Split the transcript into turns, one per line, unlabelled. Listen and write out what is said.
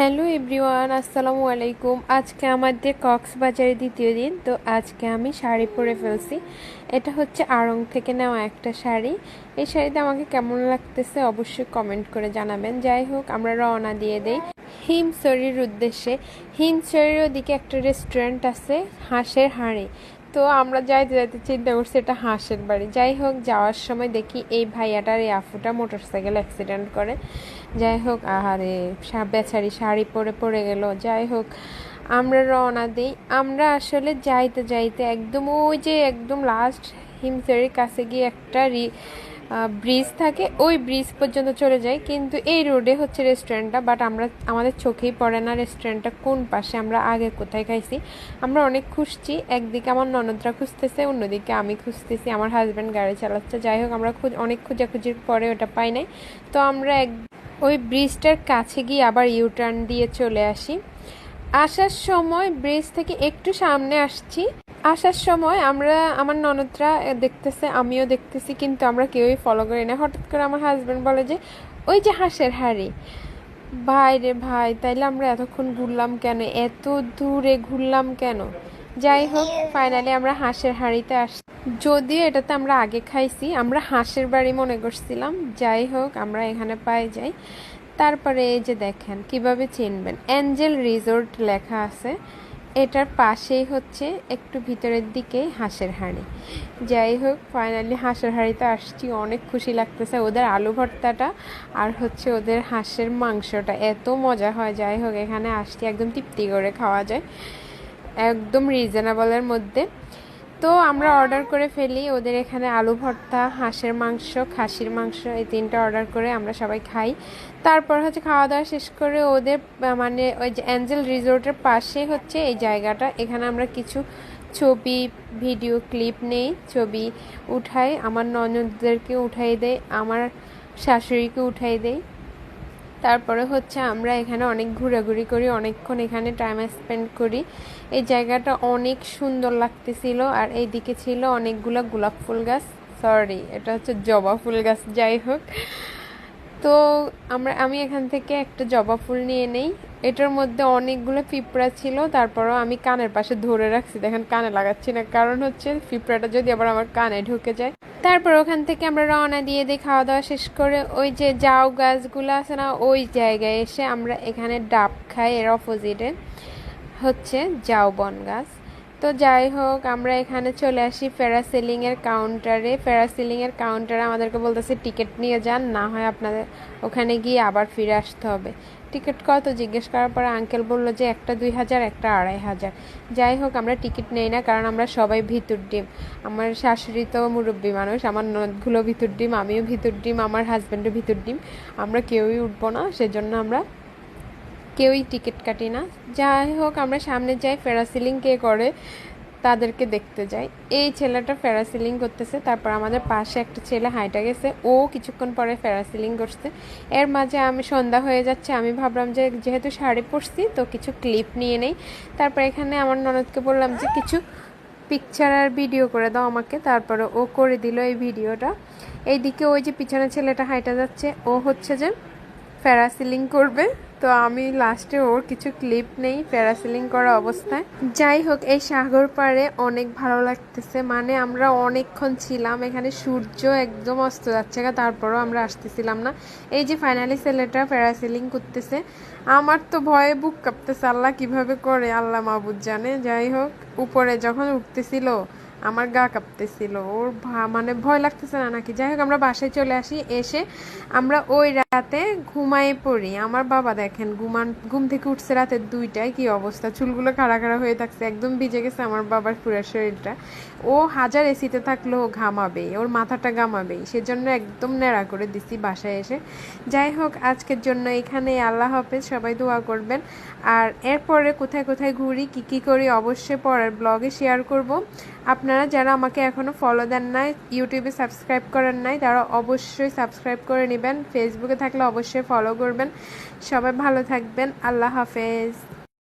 Hello everyone, আসসালামু আলাইকুম। আজকে আমাদের কক্সবাজারের দ্বিতীয় দিন, তো আজকে আমি শাড়ি পরে ফেলছি। এটা হচ্ছে আড়ং থেকে নেওয়া একটা শাড়ি। এই শাড়িতে আমাকে কেমন লাগতেছে অবশ্যই কমেন্ট করে জানাবেন। যাই হোক, আমরা রওনা দিয়ে দেই হিম হিমসরির উদ্দেশ্যে। হিম হিমসরির ওদিকে একটা রেস্টুরেন্ট আছে, হাঁসের হাঁড়ি। তো আমরা যাইতে যাইতে চিন্তা করছি এটা হাঁসের বাড়ি। যাই হোক, যাওয়ার সময় দেখি এই ভাইয়াটার এই আফুটা মোটর মোটরসাইকেল অ্যাক্সিডেন্ট করে। যাই হোক, আহারে বেচারি শাড়ি পরে পড়ে গেল। যাই হোক, আমরা রওনা দিই। আমরা আসলে যাইতে যাইতে একদম ওই যে একদম লাস্ট হিমসের কাছে গিয়ে একটা রি ব্রিজ থাকে, ওই ব্রিজ পর্যন্ত চলে যাই কিন্তু এই রোডে হচ্ছে রেস্টুরেন্টটা বাট আমরা, আমাদের চোখেই পড়ে না রেস্টুরেন্টটা কোন পাশে, আমরা আগে কোথায় খাইছি। আমরা অনেক খুঁজছি একদিকে আমার ননদরা খুঁজতেছে, অন্যদিকে আমি খুঁজতেছি, আমার হাজব্যান্ড গাড়ি চালাচ্ছে। যাই হোক, আমরা খুঁজ অনেক খোঁজাখুঁজির পরে ওটা পাই নাই। তো আমরা এক, ওই ব্রিজটার কাছে গিয়ে আবার ইউটার্ন দিয়ে চলে আসি। আসার সময় ব্রিজ থেকে একটু সামনে আসছি। আসার সময় আমরা, আমার ননদরা দেখতেছে, আমিও দেখতেছি, কিন্তু আমরা কেউই ফলো করি না। হঠাৎ করে আমার হাজব্যান্ড বলে যে, ওই যে হাঁসের হাড়ি। ভাই রে ভাই, তাইলে আমরা এতক্ষণ ঘুরলাম কেন? এত দূরে ঘুরলাম কেন? যাই হোক ফাইনালি আমরা হাঁসের হাঁড়িতে আস, যদিও এটাতে আমরা আগে খাইছি, আমরা হাঁসের বাড়ি মনে করছিলাম। যাই হোক, আমরা এখানে পাই যাই। তারপরে এই যে দেখেন, কীভাবে চিনবেন? অ্যাঞ্জেল রিসোর্ট লেখা আছে। এটার পাশেই হচ্ছে একটু ভিতরের দিকেই হাঁসের হাঁড়ি। যাই হোক ফাইনালি হাঁসের হাঁড়িতে আসছি, অনেক খুশি লাগতেছে ওদের আলু ভর্তাটা আর হচ্ছে ওদের হাঁসের মাংসটা। এত মজা হয়, যাই হোক, এখানে আসছি, একদম তৃপ্তি করে খাওয়া যায়। একদম রিজনেবলের মধ্যে। তো আমরা অর্ডার করে ফেলি। ওদের এখানে আলু ভর্তা, হাঁসের মাংস, খাসির মাংস এই তিনটা অর্ডার করে আমরা সবাই খাই। তারপর হচ্ছে খাওয়া দাওয়া শেষ করে ওদের মানে ওই যে অ্যাঞ্জেল রিসোর্টের পাশে হচ্ছে এই জায়গাটা। এখানে আমরা কিছু ছবি ভিডিও ক্লিপ নেই, ছবি উঠাই। আমার ননদদেরকে উঠাই দেয় আমার শাশুড়িকে উঠাই দেয় তারপরে হচ্ছে আমরা এখানে অনেক ঘোরাঘুরি করি, অনেকক্ষণ এখানে টাইম স্পেন্ড করি। এই জায়গাটা অনেক সুন্দর লাগতেছিল আর এইদিকে ছিল অনেকগুলো গোলাপ ফুল গাছ। সরি এটা হচ্ছে জবা ফুল গাছ, যাই হোক। তো আমরা, আমি এখান থেকে একটা জবা ফুল নিয়ে নেই। এটার মধ্যে অনেকগুলো পিঁপড়া ছিল, তারপরও আমি কানের পাশে ধরে রাখছি। দেখেন, কানে লাগাচ্ছি না। কারণ হচ্ছে, পিঁপড়াটা যদি আবার আমার কানে ঢুকে যায়। তারপর ওখান থেকে আমরা রওনা দিয়ে দিই খাওয়া দাওয়া শেষ করে ওই যে জাউ গাছগুলো আছে না, ওই জায়গায় এসে আমরা এখানে ডাব খাই। এর অপোজিটে হচ্ছে জাউবন গাছ তো যাই হোক, আমরা এখানে চলে আসি ফেরাসিলিং এর কাউন্টারে ফেরাসিলিং এর কাউন্টারে আমাদেরকে বলতেছে টিকিট নিয়ে যান, না হয় আপনাদের ওখানে গিয়ে আবার ফিরে আসতে হবে। টিকিট কত? জিজ্ঞেস করার পরে আঙ্কেল বলল যে, একটা দুই হাজার, একটা আড়াই হাজার। যাই হোক, আমরা টিকিট নেই না, কারণ আমরা সবাই ভিতর ডিম। আমার শাশুড়ি তো মুরব্বী মানুষ, আমার নদগুলো ভিতর ডিম, আমিও ভিতর ডিম, আমার হাজব্যান্ডও ভিতর ডিম। আমরা কেউই উঠবো না, সেজন্য আমরা কেউই টিকিট কাটি না। যাই হোক, আমরা সামনে যাই ফেরাসিলিং কে করে তাদেরকে দেখতে যাই। এই ছেলেটা ফেরাসিলিং করতেছে, তারপর আমাদের পাশে একটা ছেলে হাইটা গেছে, ও কিছুক্ষণ পরে ফেরাসিলিং করছে। এর মাঝে আমি সন্ধ্যা হয়ে যাচ্ছে, আমি ভাবলাম যে যেহেতু শাড়ি পরছি, তো কিছু ক্লিপ নিয়ে নেই। তারপর এখানে আমার ননদকে বললাম যে, কিছু পিকচার আর ভিডিও করে দাও আমাকে। তারপরে ও করে দিল এই ভিডিওটা এইদিকে ওই যে পিছনে ছেলেটা হাইটা যাচ্ছে, ও হচ্ছে যে প্যারাসিলিং করবে। তো আমি লাস্টে ওর কিছু ক্লিপ নেই প্যারাসিলিং করা অবস্থায়। যাই হোক, এই সাগর পাড়ে অনেক ভালো লাগতেছে। মানে আমরা অনেকক্ষণ ছিলাম, এখানে সূর্য একদম অস্ত যাচ্ছে তারপরও আমরা আসতেছিলাম না। এই যে ফাইনালি ছেলেটা প্যারাসিলিং করতেছে, আমার তো ভয়ে বুক কাঁপতেছে। আল্লাহ কীভাবে করে? আল্লাহ মাহবুদ জানে। যাই হোক, উপরে যখন উঠতেছিল, আমার গা কাঁপতেছিল। ওর মানে ভয় লাগতেছে না নাকি? যাই হোক, আমরা বাসায় চলে আসি। এসে আমরা ওই রাতে ঘুমায়ে পড়ি। আমার বাবা দেখেন, ঘুমান, ঘুম থেকে উঠছে রাতে দুইটায়, কি অবস্থা? চুলগুলো খাড়া খাড়া হয়ে থাকছে, একদম ভিজে গেছে আমার বাবার পুরো শরীরটা। ও হাজার এসিতে থাকলেও ঘামাবে ওর মাথাটা ঘামাবেই। সেজন্য একদম ন্যাড়া করে দিছি বাসায় এসে। যাই হোক, আজকের জন্য এখানে আল্লাহ হাফেজ, সবাই দোয়া করবেন। আর এরপরে কোথায় কোথায় ঘুরি, কি কি করি, অবশ্যই পরের ব্লগে শেয়ার করব। আপনারা যারা আমাকে এখনও ফলো দেন নাই ইউটিউবে সাবস্ক্রাইব করেন নাই, তারা অবশ্যই সাবস্ক্রাইব করে নেবেন। ফেসবুকে থাকলে অবশ্যই ফলো করবেন। সবাই ভালো থাকবেন। আল্লাহ হাফেজ।